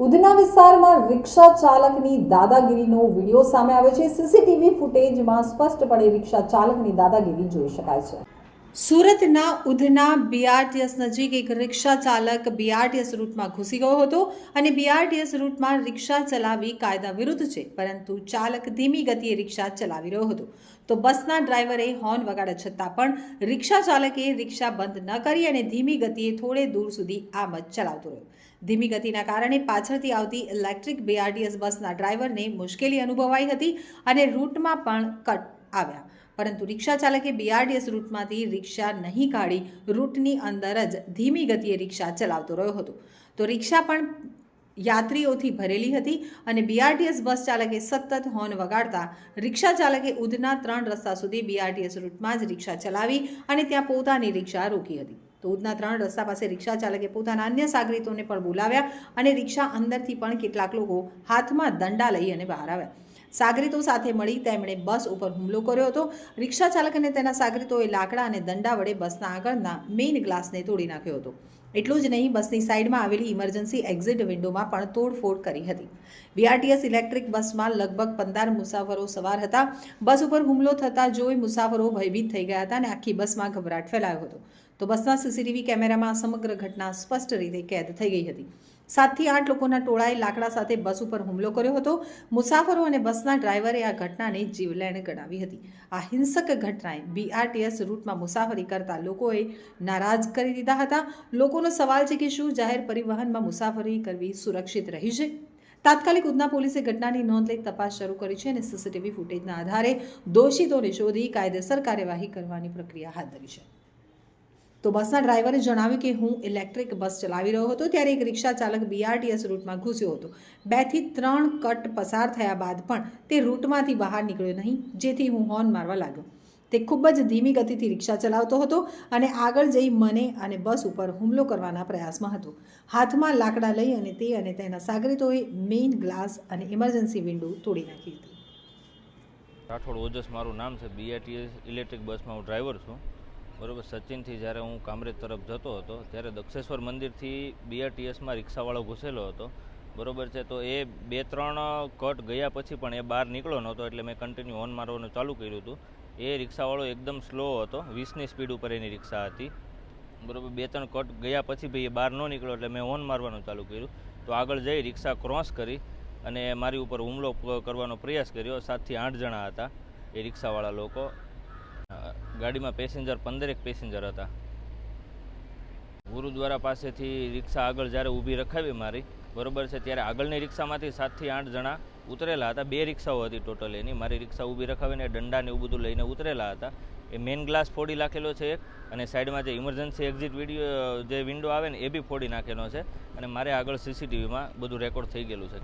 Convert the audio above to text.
ઉધના વિસ્તારમાં રિક્ષા ચાલકની દાદાગીરીનો વીડિયો સામે આવ્યો છે. સીસીટીવી ફૂટેજમાં સ્પષ્ટપણે રિક્ષા ચાલકની દાદાગીરી જોઈ શકાય છે. સુરતના ઉધના બીઆરટીએસ નજીક એક રિક્ષા ચાલક બીઆરટીએસ રૂટમાં ઘૂસી ગયો હતો અને બીઆરટીએસ રૂટમાં રિક્ષા ચલાવવી કાયદા વિરુદ્ધ છે, પરંતુ ચાલક ધીમી ગતિએ રિક્ષા ચલાવી રહ્યો હતો. તો બસના ડ્રાઈવરે હોર્ન વગાડ્યા છતાં પણ રિક્ષા ચાલકે રિક્ષા બંધ ન કરી અને ધીમી ગતિએ થોડે દૂર સુધી આમ જ ચલાવતો રહ્યો. ધીમી ગતિના કારણે પાછળથી આવતી ઇલેક્ટ્રિક બીઆરટીએસ બસના ડ્રાઈવરને મુશ્કેલી અનુભવાઈ હતી અને રૂટમાં પણ કટ આવ્યા. પરંતુ રિક્ષા ચાલકે બીઆરડીએસ રૂટમાંથી રિક્ષા નહીં કાઢી રૂટની અંદર જ ધીમી ગતિએ રિક્ષા ચલાવતો રહ્યો હતો. તો રિક્ષા પણ યાત્રીઓથી ભરેલી હતી અને બીઆરટીએસ બસ ચાલકે સતત હોર્ન વગાડતા રિક્ષા ચાલકે ઉધના ત્રણ રસ્તા સુધી બીઆરટીએસ રૂટમાં જ રિક્ષા ચલાવી અને ત્યાં પોતાની રિક્ષા રોકી હતી. તો ઉધના ત્રણ રસ્તા પાસે રિક્ષા ચાલકે પોતાના અન્ય સાગરીતોને પણ બોલાવ્યા અને રિક્ષા અંદરથી પણ કેટલાક લોકો હાથમાં દંડા લઈ અને બહાર આવ્યા. સાગરીતો સાથે મળી તેમણે બસ ઉપર હુમલો કર્યો હતો. રિક્ષા ચાલક અને તેના સાગરીતોએ લાકડા અને દંડા વડે બસના આગળના મેઇન ગ્લાસને તોડી નાખ્યો હતો. એટલું જ નહીં, બસની સાઈડમાં આવેલી ઇમરજન્સી એક્ઝિટ વિન્ડોમાં પણ તોડફોડ કરી હતી. બીઆરટીએસ ઇલેક્ટ્રિક બસમાં લગભગ પંદર મુસાફરો સવાર હતા. બસ ઉપર હુમલો થતાં જોઈ મુસાફરો ભયભીત થઈ ગયા હતા અને આખી બસમાં ગભરાટ ફેલાયો હતો. તો બસના સીસીટીવી કેમેરામાં સમગ્ર ઘટના સ્પષ્ટ રીતે કેદ થઈ ગઈ હતી. સાતથી આઠ લોકોના ટોળાએ લાકડા સાથે બસ ઉપર હુમલો કર્યો હતો. મુસાફરો અને બસના ડ્રાઈવરે આ ઘટનાને જીવલેણ ગણાવી હતી. આ હિંસક ઘટનાએ બીઆરટીએસ રૂટમાં મુસાફરી કરતા લોકોએ નારાજ કરી દીધા હતા. લોકોનો સવાલ છે કે શું જાહેર પરિવહનમાં મુસાફરી કરવી સુરક્ષિત રહી છે? તાત્કાલિક ઉધના પોલીસે ઘટનાની નોંધ લઈ તપાસ શરૂ કરી છે અને સીસીટીવી ફૂટેજના આધારે દોષિતોને શોધી કાયદેસર કાર્યવાહી કરવાની પ્રક્રિયા હાથ ધરી છે. તો બસના ડ્રાઈવરે જણાવ્યું કે હું ઇલેક્ટ્રિક બસ ચલાવી રહ્યો હતો ત્યારે એક રિક્ષા ચાલક બીઆરટીએસ રૂટમાં ઘૂસ્યો હતો. બેથી ત્રણ કટ પસાર થયા બાદ પણ તે રૂટમાંથી બહાર નીકળ્યો નહીં, જેથી હું હોર્ન મારવા લાગ્યો. તે ખૂબ જ ધીમી ગતિથી રિક્ષા ચલાવતો હતો અને આગળ જઈ મને અને બસ ઉપર હુમલો કરવાના પ્રયાસમાં હતો. હાથમાં લાકડા લઈ અને તે અને તેના સાગરીતોએ મેઇન ગ્લાસ અને ઇમરજન્સી વિન્ડો તોડી નાખી હતી. રાઠોડ ઓજસ, મારું નામ છે બીઆરટીએસ ઇલેક્ટ્રિક બસમાં હું ડ્રાઈવર છું. બરોબર, સચિનથી જ્યારે હું કામરેજ તરફ જતો હતો, ત્યારે દક્ષેશ્વર મંદિરથી બીઆરટીએસમાં રિક્ષાવાળો ઘૂસેલો હતો. બરોબર છે, તો એ બે ત્રણ કટ ગયા પછી પણ એ બહાર નીકળ્યો નહોતો, એટલે મેં કન્ટિન્યુ ઓન મારવાનું ચાલુ કર્યું હતું. એ રિક્ષાવાળો એકદમ સ્લો હતો, વીસની સ્પીડ ઉપર એની રિક્ષા હતી. બરોબર બે ત્રણ કટ ગયા પછી ભાઈ એ બહાર ન નીકળ્યો, એટલે મેં ઓન મારવાનું ચાલુ કર્યું. તો આગળ જઈ રિક્ષા ક્રોસ કરી અને મારી ઉપર હુમલો કરવાનો પ્રયાસ કર્યો. સાતથી આઠ જણા હતા એ રિક્ષાવાળા લોકો. ગાડીમાં પેસેન્જર, પંદરેક પેસેન્જર હતા. ગુરુદ્વારા પાસેથી રિક્ષા આગળ જ્યારે ઊભી રખાવી મારી, બરોબર છે, ત્યારે આગળની રિક્ષામાંથી સાતથી આઠ જણા ઉતરેલા હતા. બે રિક્ષાઓ હતી ટોટલ એની. મારી રિક્ષા ઊભી રખાવીને દંડા ને એવું બધું લઈને ઉતરેલા હતા. એ મેઇન ગ્લાસ ફોડી નાખેલો છે એક અને સાઈડમાં જે ઇમરજન્સી એક્ઝિટ વીડિયો, જે વિન્ડો આવે ને, એ બી ફોડી નાખેલો છે અને મારે આગળ સીસીટીવીમાં બધું રેકોર્ડ થઈ ગયેલું છે.